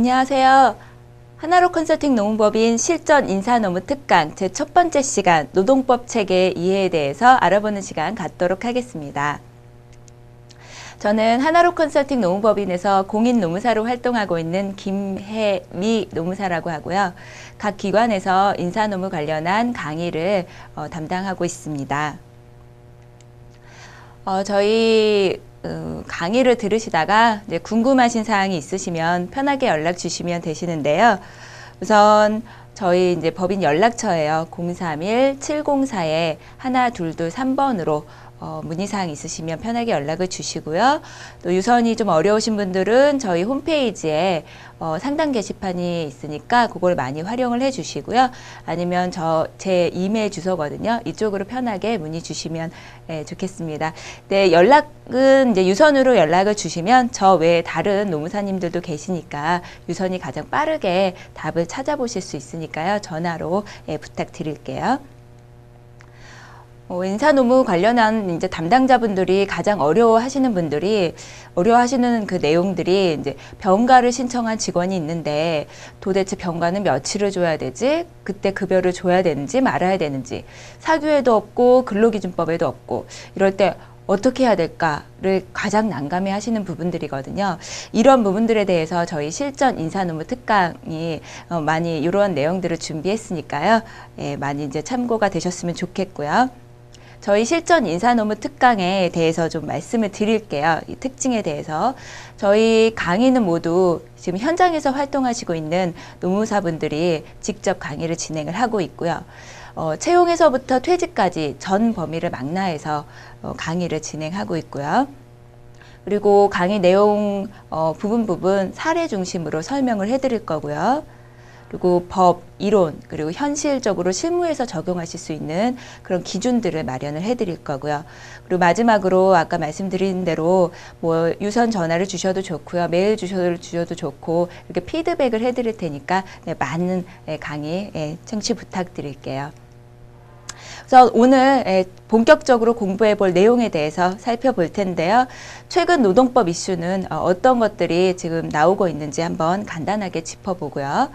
안녕하세요. 하나로 컨설팅 노무법인 실전 인사 노무 특강 제 첫 번째 시간 노동법 체계 이해에 대해서 알아보는 시간 갖도록 하겠습니다. 저는 하나로 컨설팅 노무법인에서 공인 노무사로 활동하고 있는 김혜미 노무사라고 하고요. 각 기관에서 인사 노무 관련한 강의를 어, 담당하고 있습니다. 어, 저희 어, 강의를 들으시다가 궁금하신 사항이 있으시면 편하게 연락 주시면 되시는데요. 우선 저희 이제 법인 연락처예요. 031-704에 하나 둘둘 3번으로 어, 문의사항 있으시면 편하게 연락을 주시고요. 또 유선이 좀 어려우신 분들은 저희 홈페이지에 어, 상담 게시판이 있으니까 그걸 많이 활용을 해 주시고요. 아니면 저 제 이메일 주소거든요. 이쪽으로 편하게 문의 주시면 예, 좋겠습니다. 네, 연락은 이제 유선으로 연락을 주시면 저 외에 다른 노무사님들도 계시니까 유선이 가장 빠르게 답을 찾아보실 수 있으니까요. 전화로 예, 부탁드릴게요. 어, 인사노무 관련한 이제 담당자분들이 가장 어려워하시는 분들이 어려워하시는 그 내용들이 이제 병가를 신청한 직원이 있는데 도대체 병가는 며칠을 줘야 되지? 그때 급여를 줘야 되는지 말아야 되는지 사규에도 없고 근로기준법에도 없고 이럴 때 어떻게 해야 될까를 가장 난감해 하시는 부분들이거든요. 이런 부분들에 대해서 저희 실전 인사노무 특강이 어, 많이 이런 내용들을 준비했으니까요. 예, 많이 이제 참고가 되셨으면 좋겠고요. 저희 실전 인사노무 특강에 대해서 좀 말씀을 드릴게요. 이 특징에 대해서. 저희 강의는 모두 지금 현장에서 활동하시고 있는 노무사분들이 직접 강의를 진행을 하고 있고요. 어, 채용에서부터 퇴직까지 전 범위를 망라해서 어, 강의를 진행하고 있고요. 그리고 강의 내용 어, 부분 부분 사례 중심으로 설명을 해드릴 거고요. 그리고 법, 이론, 그리고 현실적으로 실무에서 적용하실 수 있는 그런 기준들을 마련을 해드릴 거고요. 그리고 마지막으로 아까 말씀드린 대로 뭐 유선 전화를 주셔도 좋고요. 메일 주셔도, 주셔도 좋고 이렇게 피드백을 해드릴 테니까 네, 많은 예, 강의 예, 청취 부탁드릴게요. 그래서 오늘 예, 본격적으로 공부해 볼 내용에 대해서 살펴볼 텐데요. 최근 노동법 이슈는 어, 어떤 것들이 지금 나오고 있는지 한번 간단하게 짚어보고요.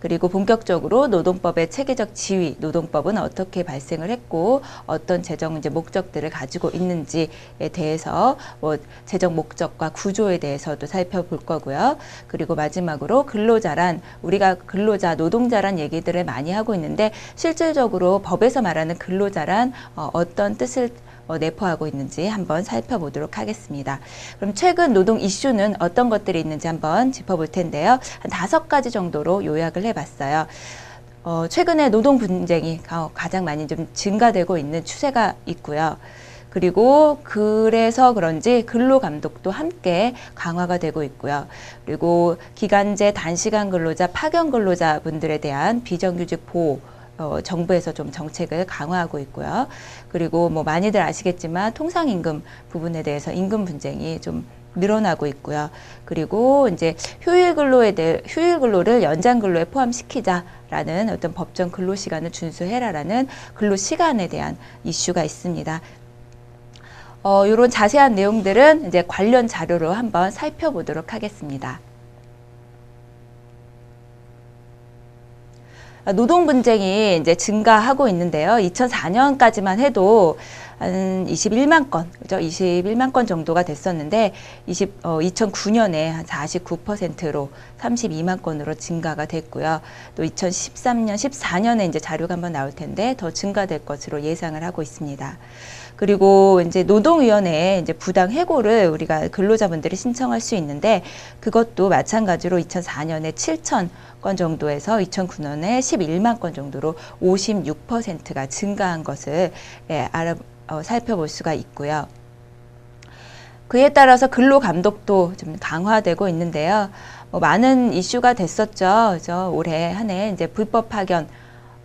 그리고 본격적으로 노동법의 체계적 지위, 노동법은 어떻게 발생을 했고 어떤 재정 이제 목적들을 가지고 있는지에 대해서 뭐 재정 목적과 구조에 대해서도 살펴볼 거고요. 그리고 마지막으로 근로자란 우리가 근로자, 노동자란 얘기들을 많이 하고 있는데 실질적으로 법에서 말하는 근로자란 어, 어떤 뜻을 어, 내포하고 있는지 한번 살펴보도록 하겠습니다. 그럼 최근 노동 이슈는 어떤 것들이 있는지 한번 짚어볼 텐데요. 한 다섯 가지 정도로 요약을 해봤어요. 어, 최근에 노동 분쟁이 가- 가장 많이 좀 증가되고 있는 추세가 있고요. 그리고 그래서 그런지 근로 감독도 함께 강화가 되고 있고요. 그리고 기간제 단시간 근로자, 파견 근로자 분들에 대한 비정규직 보호 어, 정부에서 좀 정책을 강화하고 있고요. 그리고 뭐 많이들 아시겠지만 통상임금 부분에 대해서 임금 분쟁이 좀 늘어나고 있고요. 그리고 이제 휴일 근로에 대해 휴일 근로를 연장 근로에 포함시키자라는 어떤 법정 근로 시간을 준수해라라는 근로 시간에 대한 이슈가 있습니다. 어, 이런 자세한 내용들은 이제 관련 자료로 한번 살펴보도록 하겠습니다. 노동 분쟁이 이제 증가하고 있는데요. 2004년까지만 해도 한 21만 건, 그죠? 21만 건 정도가 됐었는데 20, 어, 2009년에 한 49%로 32만 건으로 증가가 됐고요. 또 2013년, 14년에 이제 자료가 한번 나올 텐데 더 증가될 것으로 예상을 하고 있습니다. 그리고 이제 노동위원회에 이제 부당 해고를 우리가 근로자분들이 신청할 수 있는데 그것도 마찬가지로 2004년에 7천 건 정도에서 2009년에 11만 건 정도로 56%가 증가한 것을 예, 알아 어, 살펴볼 수가 있고요. 그에 따라서 근로 감독도 좀 강화되고 있는데요. 뭐 많은 이슈가 됐었죠. 그죠? 올해 한 해 이제 불법 파견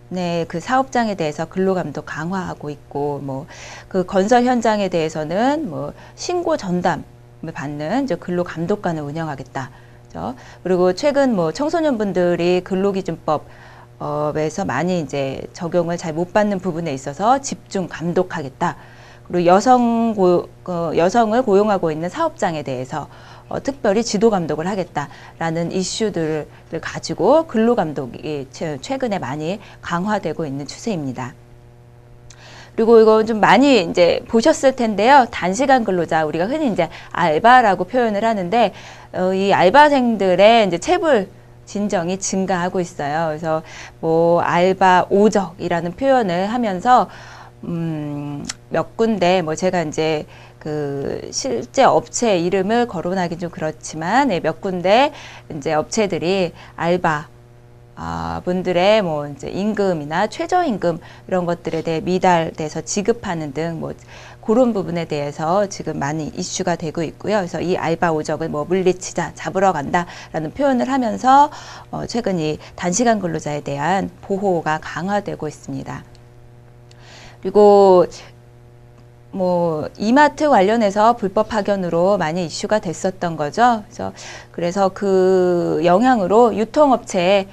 네, 그 사업장에 대해서 근로감독 강화하고 있고, 뭐, 그 건설 현장에 대해서는 뭐, 신고 전담을 받는 이제 근로감독관을 운영하겠다. 그죠? 그리고 최근 뭐, 청소년분들이 근로기준법, 업에서 많이 이제 적용을 잘 못 받는 부분에 있어서 집중 감독하겠다. 그리고 여성 고, 어, 여성을 고용하고 있는 사업장에 대해서 어, 특별히 지도 감독을 하겠다라는 이슈들을 가지고 근로 감독이 최- 최근에 많이 강화되고 있는 추세입니다. 그리고 이거 좀 많이 이제 보셨을 텐데요. 단시간 근로자 우리가 흔히 이제 알바라고 표현을 하는데 어, 이 알바생들의 이제 체불 진정이 증가하고 있어요. 그래서 뭐 알바 오적이라는 표현을 하면서 음, 몇 군데 뭐 제가 이제 그 실제 업체 이름을 거론하기 좀 그렇지만 네, 몇 군데 이제 업체들이 알바 아, 분들의 뭐 이제 임금이나 최저임금 이런 것들에 대해 미달돼서 지급하는 등 뭐 그런 부분에 대해서 지금 많이 이슈가 되고 있고요. 그래서 이 알바 오적을 뭐 물리치자, 잡으러 간다라는 표현을 하면서 어, 최근 이 단시간 근로자에 대한 보호가 강화되고 있습니다. 그리고 뭐 이마트 관련해서 불법 파견으로 많이 이슈가 됐었던 거죠. 그래서 그래서 그 영향으로 유통업체에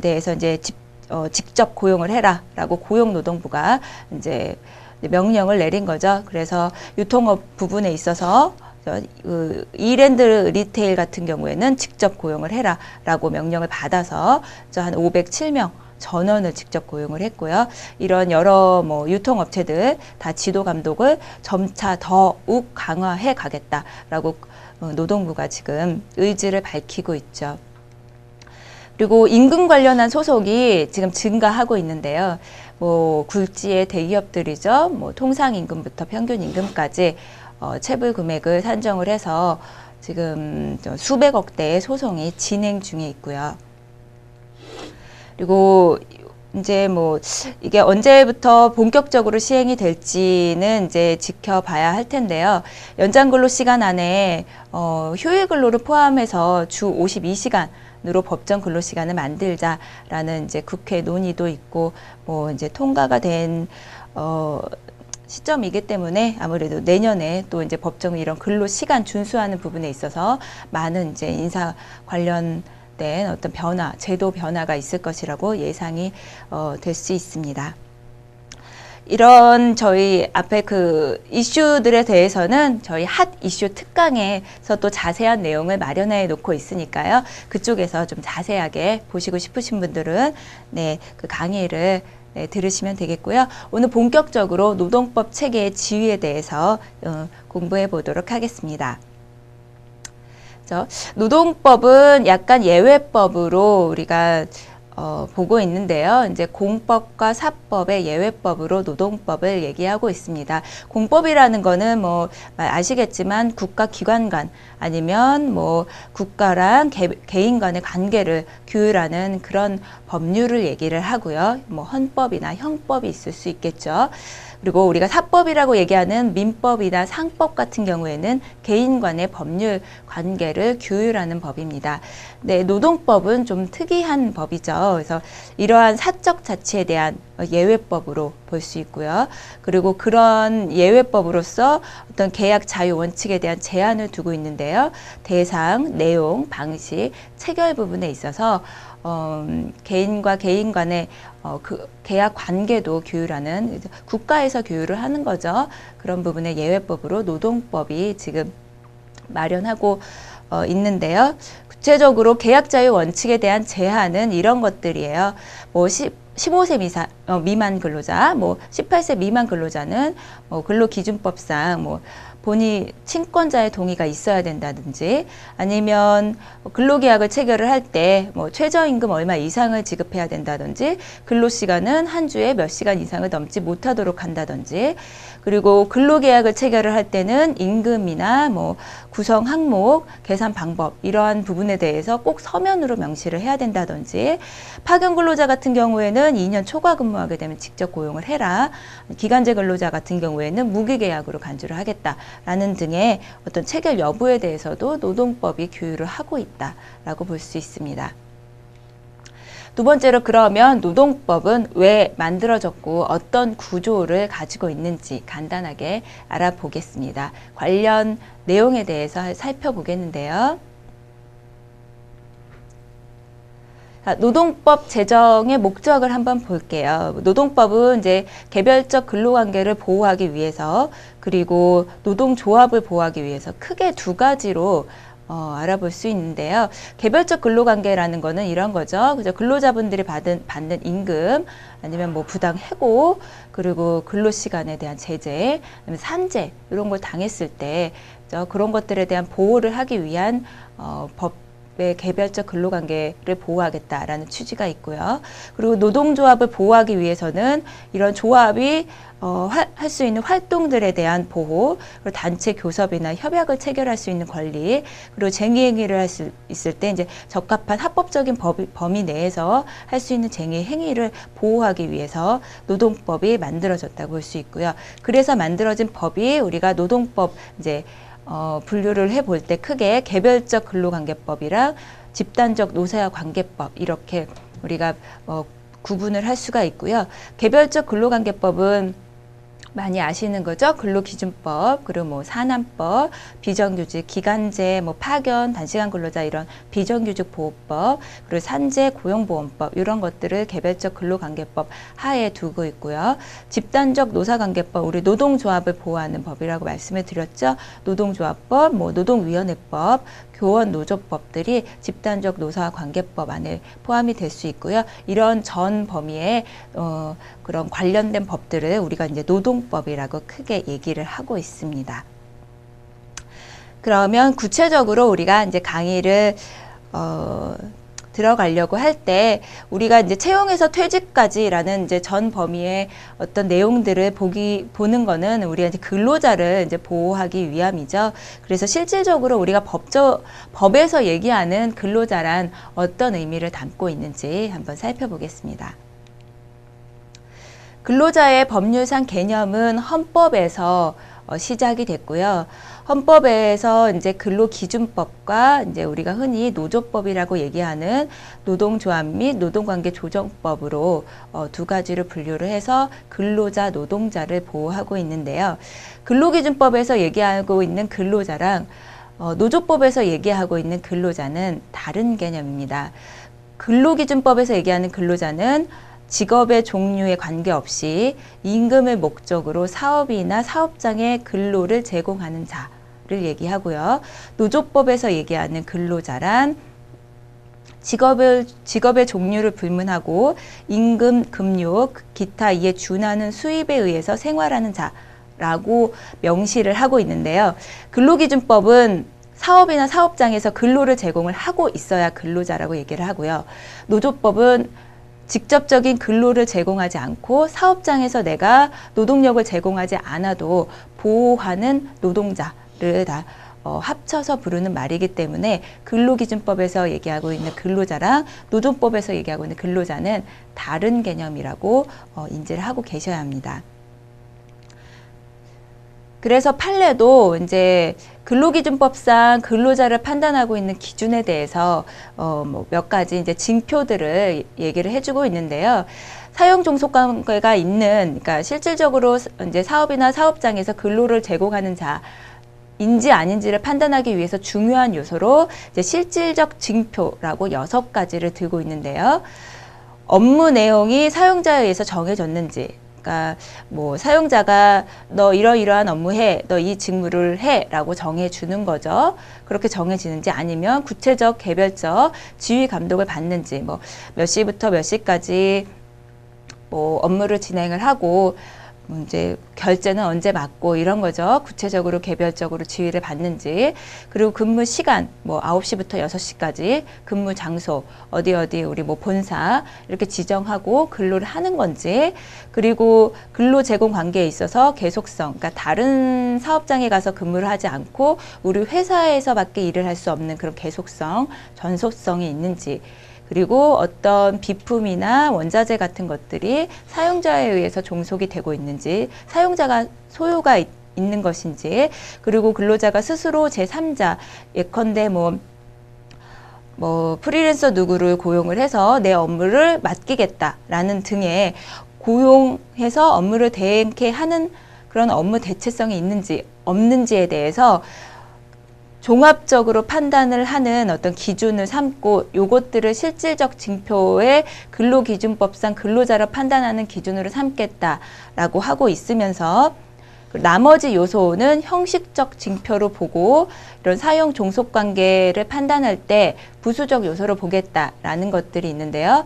대해서 이제 집, 어, 직접 고용을 해라라고 고용노동부가 이제 명령을 내린 거죠. 그래서 유통업 부분에 있어서 저, 그 이랜드 리테일 같은 경우에는 직접 고용을 해라라고 명령을 받아서 저한 507명 전원을 직접 고용을 했고요. 이런 여러 뭐 유통업체들 다 지도 감독을 점차 더욱 강화해 가겠다라고 어, 노동부가 지금 의지를 밝히고 있죠. 그리고 임금 관련한 소속이 지금 증가하고 있는데요. 뭐 굴지의 대기업들이죠. 뭐 통상 임금부터 평균 임금까지 어, 체불 금액을 산정을 해서 지금 저 수백억 대의 소송이 진행 중에 있고요. 그리고 이제 뭐 이게 언제부터 본격적으로 시행이 될지는 이제 지켜봐야 할 텐데요. 연장 근로 시간 안에 어, 휴일 근로를 포함해서 주 52시간 으로 법정 근로 시간을 만들자라는 이제 국회 논의도 있고 뭐 이제 통과가 된 어, 시점이기 때문에 아무래도 내년에 또 이제 법정 이런 근로 시간 준수하는 부분에 있어서 많은 이제 인사 관련된 어떤 변화, 제도 변화가 있을 것이라고 예상이 어, 될 수 있습니다. 이런 저희 앞에 그 이슈들에 대해서는 저희 핫 이슈 특강에서 또 자세한 내용을 마련해 놓고 있으니까요. 그쪽에서 좀 자세하게 보시고 싶으신 분들은 네, 그 강의를 네, 들으시면 되겠고요. 오늘 본격적으로 노동법 체계의 지위에 대해서 어, 공부해 보도록 하겠습니다. 저 노동법은 약간 예외법으로 우리가 어, 보고 있는데요. 이제 공법과 사법의 예외법으로 노동법을 얘기하고 있습니다. 공법이라는 거는 뭐 아시겠지만 국가 기관 간 아니면 뭐 국가랑 개, 개인 간의 관계를 규율하는 그런 법률을 얘기를 하고요. 뭐 헌법이나 형법이 있을 수 있겠죠. 그리고 우리가 사법이라고 얘기하는 민법이나 상법 같은 경우에는 개인 간의 법률 관계를 규율하는 법입니다. 네, 노동법은 좀 특이한 법이죠. 그래서 이러한 사적 자치에 대한 예외법으로 볼 수 있고요. 그리고 그런 예외법으로서 어떤 계약 자유 원칙에 대한 제한을 두고 있는데요. 대상, 내용, 방식, 체결 부분에 있어서 어, 개인과 개인 간의 어, 그 계약 관계도 규율하는 국가에서 규율을 하는 거죠. 그런 부분의 예외법으로 노동법이 지금 마련하고 어, 있는데요. 구체적으로 계약 자유 원칙에 대한 제한은 이런 것들이에요. 뭐 10, 15세 미사, 어, 미만 근로자, 뭐 18세 미만 근로자는 뭐 근로기준법상 뭐 본인 친권자의 동의가 있어야 된다든지 아니면 근로계약을 체결을 할 때 뭐 최저임금 얼마 이상을 지급해야 된다든지 근로시간은 한 주에 몇 시간 이상을 넘지 못하도록 한다든지 그리고 근로계약을 체결을 할 때는 임금이나 뭐 구성 항목, 계산 방법 이러한 부분에 대해서 꼭 서면으로 명시를 해야 된다든지 파견 근로자 같은 경우에는 2년 초과 근무하게 되면 직접 고용을 해라. 기간제 근로자 같은 경우에는 무기계약으로 간주를 하겠다 라는 등의 어떤 체결 여부에 대해서도 노동법이 규율을 하고 있다라고 볼 수 있습니다. 두 번째로 그러면 노동법은 왜 만들어졌고 어떤 구조를 가지고 있는지 간단하게 알아보겠습니다. 관련 내용에 대해서 살펴보겠는데요. 노동법 제정의 목적을 한번 볼게요. 노동법은 이제 개별적 근로관계를 보호하기 위해서 그리고 노동조합을 보호하기 위해서 크게 두 가지로 어, 알아볼 수 있는데요. 개별적 근로관계라는 거는 이런 거죠. 그죠? 근로자분들이 받은 받는 임금 아니면 뭐 부당 해고 그리고 근로 시간에 대한 제재, 산재 이런 걸 당했을 때저 그런 것들에 대한 보호를 하기 위한 어, 법 의 개별적 근로관계를 보호하겠다라는 취지가 있고요. 그리고 노동조합을 보호하기 위해서는 이런 조합이 어, 할 수 있는 활동들에 대한 보호, 그리고 단체 교섭이나 협약을 체결할 수 있는 권리, 그리고 쟁의 행위를 할 수 있을 때 이제 적합한 합법적인 법, 범위 내에서 할 수 있는 쟁의 행위를 보호하기 위해서 노동법이 만들어졌다고 볼 수 있고요. 그래서 만들어진 법이 우리가 노동법 이제 어, 분류를 해볼 때 크게 개별적 근로관계법이랑 집단적 노사와 관계법 이렇게 우리가 어, 구분을 할 수가 있고요. 개별적 근로관계법은 많이 아시는 거죠. 근로기준법, 그리고 뭐 산안법, 비정규직, 기간제, 뭐 파견, 단시간 근로자 이런 비정규직 보호법, 그리고 산재, 고용보험법 이런 것들을 개별적 근로관계법 하에 두고 있고요. 집단적 노사관계법, 우리 노동조합을 보호하는 법이라고 말씀을 드렸죠. 노동조합법, 뭐 노동위원회법, 교원 노조법들이 집단적 노사 관계법 안에 포함이 될 수 있고요. 이런 전 범위의 어, 그런 관련된 법들을 우리가 이제 노동법이라고 크게 얘기를 하고 있습니다. 그러면 구체적으로 우리가 이제 강의를 어, 들어가려고 할 때 우리가 이제 채용에서 퇴직까지라는 이제 전 범위의 어떤 내용들을 보기 보는 거는 우리가 이제 근로자를 이제 보호하기 위함이죠. 그래서 실질적으로 우리가 법적 법에서 얘기하는 근로자란 어떤 의미를 담고 있는지 한번 살펴보겠습니다. 근로자의 법률상 개념은 헌법에서 어, 시작이 됐고요. 헌법에서 이제 근로 기준법과 이제 우리가 흔히 노조법이라고 얘기하는 노동조합 및 노동관계 조정법으로 어, 두 가지를 분류를 해서 근로자, 노동자를 보호하고 있는데요. 근로기준법에서 얘기하고 있는 근로자랑 어, 노조법에서 얘기하고 있는 근로자는 다른 개념입니다. 근로기준법에서 얘기하는 근로자는 직업의 종류에 관계없이 임금을 목적으로 사업이나 사업장에 근로를 제공하는 자 를 얘기하고요. 노조법에서 얘기하는 근로자란 직업을, 직업의 종류를 불문하고 임금, 급료, 기타 이에 준하는 수입에 의해서 생활하는 자라고 명시를 하고 있는데요. 근로기준법은 사업이나 사업장에서 근로를 제공을 하고 있어야 근로자라고 얘기를 하고요. 노조법은 직접적인 근로를 제공하지 않고 사업장에서 내가 노동력을 제공하지 않아도 보호하는 노동자를 다 어, 합쳐서 부르는 말이기 때문에 근로기준법에서 얘기하고 있는 근로자랑 노동법에서 얘기하고 있는 근로자는 다른 개념이라고 어, 인지를 하고 계셔야 합니다. 그래서 판례도 이제 근로기준법상 근로자를 판단하고 있는 기준에 대해서 어 뭐 몇 가지 이제 징표들을 얘기를 해주고 있는데요. 사용 종속 관계가 있는 그러니까 실질적으로 이제 사업이나 사업장에서 근로를 제공하는 자 인지 아닌지를 판단하기 위해서 중요한 요소로 이제 실질적 징표라고 여섯 가지를 들고 있는데요. 업무 내용이 사용자에 의해서 정해졌는지 그러니까 뭐 사용자가 너 이러이러한 업무 해, 너 이 직무를 해라고 정해 주는 거죠. 그렇게 정해지는지 아니면 구체적 개별적 지휘 감독을 받는지 뭐 몇 시부터 몇 시까지 뭐 업무를 진행을 하고 뭐 이제 결제는 언제 받고 이런 거죠. 구체적으로 개별적으로 지휘를 받는지. 그리고 근무 시간 뭐 9시부터 6시까지 근무 장소 어디 어디 우리 뭐 본사 이렇게 지정하고 근로를 하는 건지. 그리고 근로 제공 관계에 있어서 계속성 그러니까 다른 사업장에 가서 근무를 하지 않고 우리 회사에서밖에 일을 할 수 없는 그런 계속성, 전속성이 있는지. 그리고 어떤 비품이나 원자재 같은 것들이 사용자에 의해서 종속이 되고 있는지, 사용자가 소유가 있, 있는 것인지, 그리고 근로자가 스스로 제3자, 예컨대 뭐, 뭐, 프리랜서 누구를 고용을 해서 내 업무를 맡기겠다라는 등의 고용해서 업무를 대행케 하는 그런 업무 대체성이 있는지 없는지에 대해서 종합적으로 판단을 하는 어떤 기준을 삼고 요것들을 실질적 징표의 근로기준법상 근로자를 판단하는 기준으로 삼겠다라고 하고 있으면서 그 나머지 요소는 형식적 징표로 보고 이런 사용 종속 관계를 판단할 때 부수적 요소로 보겠다라는 것들이 있는데요.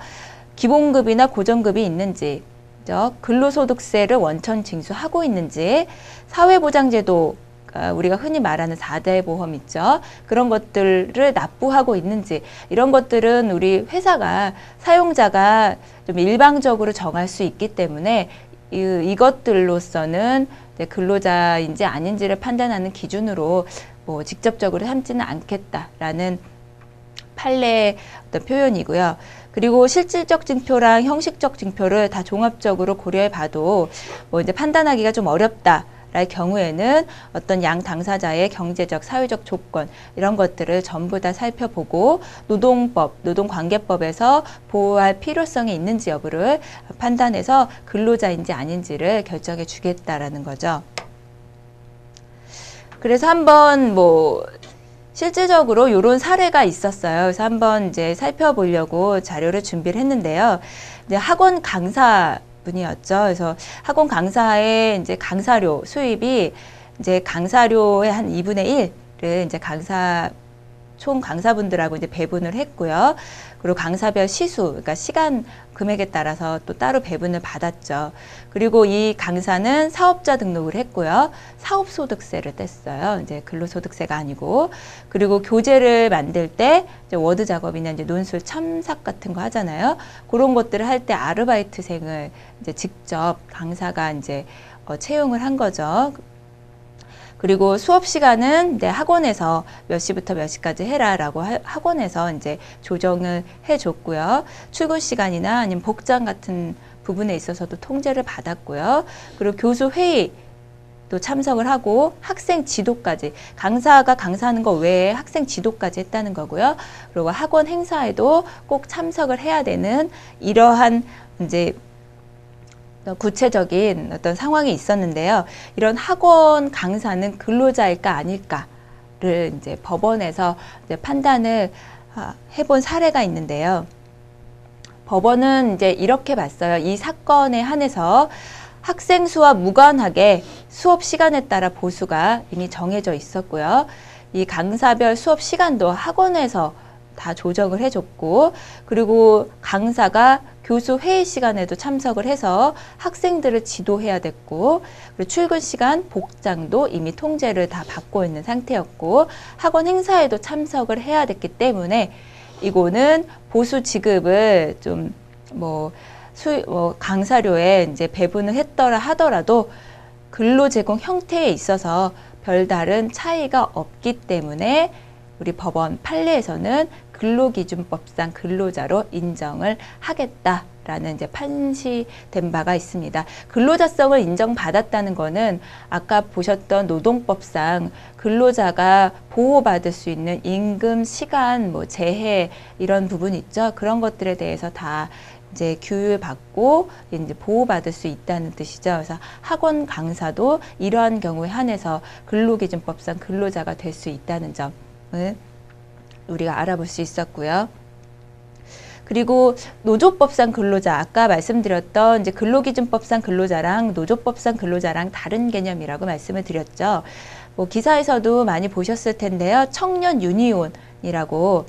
기본급이나 고정급이 있는지, 그죠? 근로소득세를 원천 징수하고 있는지, 사회보장제도 아, 우리가 흔히 말하는 4대 보험 있죠. 그런 것들을 납부하고 있는지 이런 것들은 우리 회사가 사용자가 좀 일방적으로 정할 수 있기 때문에 이, 이것들로서는 근로자인지 아닌지를 판단하는 기준으로 뭐 직접적으로 삼지는 않겠다라는 판례 어떤 표현이고요. 그리고 실질적 징표랑 형식적 징표를 다 종합적으로 고려해 봐도 뭐 이제 판단하기가 좀 어렵다. 랄 경우에는 어떤 양 당사자의 경제적, 사회적 조건 이런 것들을 전부 다 살펴보고 노동법, 노동관계법에서 보호할 필요성이 있는지 여부를 판단해서 근로자인지 아닌지를 결정해 주겠다라는 거죠. 그래서 한번 뭐 실제적으로 이런 사례가 있었어요. 그래서 한번 이제 살펴보려고 자료를 준비를 했는데요. 이제 학원 강사 분이었죠. 그래서 학원 강사의 이제 강사료 수입이 이제 강사료의 한 2분의 1을 이제 강사 총 강사분들하고 이제 배분을 했고요. 그리고 강사별 시수, 그러니까 시간 금액에 따라서 또 따로 배분을 받았죠. 그리고 이 강사는 사업자 등록을 했고요. 사업소득세를 뗐어요. 이제 근로소득세가 아니고. 그리고 교재를 만들 때 이제 워드 작업이나 이제 논술 첨삭 같은 거 하잖아요. 그런 것들을 할 때 아르바이트생을 이제 직접 강사가 이제 어, 채용을 한 거죠. 그리고 수업 시간은 이제 학원에서 몇 시부터 몇 시까지 해라라고 하- 학원에서 이제 조정을 해줬고요. 출근 시간이나 아니면 복장 같은 부분에 있어서도 통제를 받았고요. 그리고 교수 회의 또 참석을 하고 학생 지도까지 강사가 강사하는 거 외에 학생 지도까지 했다는 거고요. 그리고 학원 행사에도 꼭 참석을 해야 되는 이러한 이제 구체적인 어떤 상황이 있었는데요. 이런 학원 강사는 근로자일까 아닐까를 이제 법원에서 이제 판단을 아, 해본 사례가 있는데요. 법원은 이제 이렇게 봤어요. 이 사건에 한해서 학생 수와 무관하게 수업 시간에 따라 보수가 이미 정해져 있었고요. 이 강사별 수업 시간도 학원에서 다 조정을 해줬고, 그리고 강사가 교수 회의 시간에도 참석을 해서 학생들을 지도해야 됐고, 그리고 출근 시간, 복장도 이미 통제를 다 받고 있는 상태였고, 학원 행사에도 참석을 해야 됐기 때문에 이거는 보수 지급을 좀뭐 수, 뭐 강사료에 이제 배분을 했더라 하더라도 근로 제공 형태에 있어서 별다른 차이가 없기 때문에 우리 법원 판례에서는 근로기준법상 근로자로 인정을 하겠다 라는 이제 판시된 바가 있습니다. 근로자성을 인정받았다는 거는 아까 보셨던 노동법상 근로자가 보호받을 수 있는 임금, 시간, 뭐 재해 이런 부분 있죠. 그런 것들에 대해서 다 이제 규율받고 이제 보호받을 수 있다는 뜻이죠. 그래서 학원 강사도 이러한 경우에 한해서 근로기준법상 근로자가 될 수 있다는 점을 우리가 알아볼 수 있었고요. 그리고 노조법상 근로자 아까 말씀드렸던 이제 근로기준법상 근로자랑 노조법상 근로자랑 다른 개념이라고 말씀을 드렸죠. 뭐 기사에서도 많이 보셨을 텐데요. 청년 유니온이라고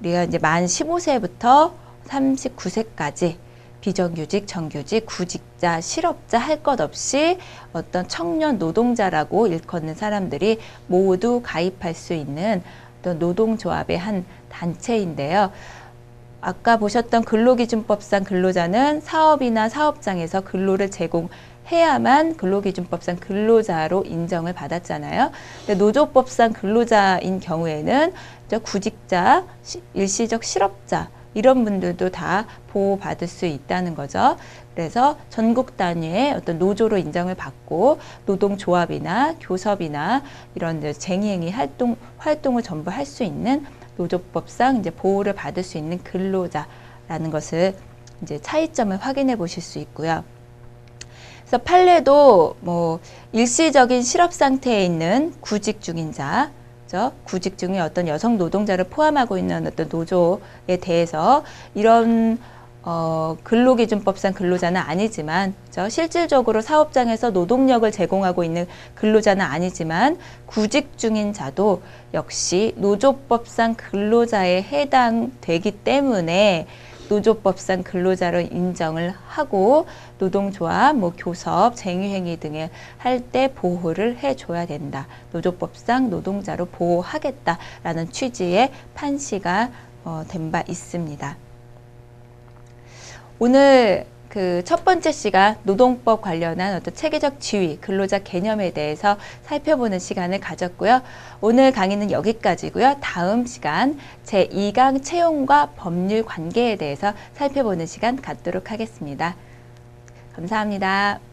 우리가 이제 만 15세부터 39세까지 비정규직, 정규직, 구직자, 실업자 할 것 없이 어떤 청년 노동자라고 일컫는 사람들이 모두 가입할 수 있는 어떤 노동조합의 한 단체인데요. 아까 보셨던 근로기준법상 근로자는 사업이나 사업장에서 근로를 제공해야만 근로기준법상 근로자로 인정을 받았잖아요. 근데 노조법상 근로자인 경우에는 저 구직자, 시- 일시적 실업자 이런 분들도 다 보호받을 수 있다는 거죠. 그래서 전국 단위의 어떤 노조로 인정을 받고 노동조합이나 교섭이나 이런 쟁의행위 활동 활동을 전부 할 수 있는 노조법상 이제 보호를 받을 수 있는 근로자라는 것을 이제 차이점을 확인해 보실 수 있고요. 그래서 판례도 뭐 일시적인 실업 상태에 있는 구직 중인 자, 죠 구직 중인 어떤 여성 노동자를 포함하고 있는 어떤 노조에 대해서 이런 어, 근로기준법상 근로자는 아니지만 저 실질적으로 사업장에서 노동력을 제공하고 있는 근로자는 아니지만 구직 중인 자도 역시 노조법상 근로자에 해당되기 때문에 노조법상 근로자로 인정을 하고 노동조합, 뭐 교섭, 쟁의행위 등을 할 때 보호를 해줘야 된다. 노조법상 노동자로 보호하겠다라는 취지의 판시가 어, 된 바 있습니다. 오늘 그 첫 번째 시간 노동법 관련한 어떤 체계적 지위, 근로자 개념에 대해서 살펴보는 시간을 가졌고요. 오늘 강의는 여기까지고요. 다음 시간 제2강 채용과 법률 관계에 대해서 살펴보는 시간 갖도록 하겠습니다. 감사합니다.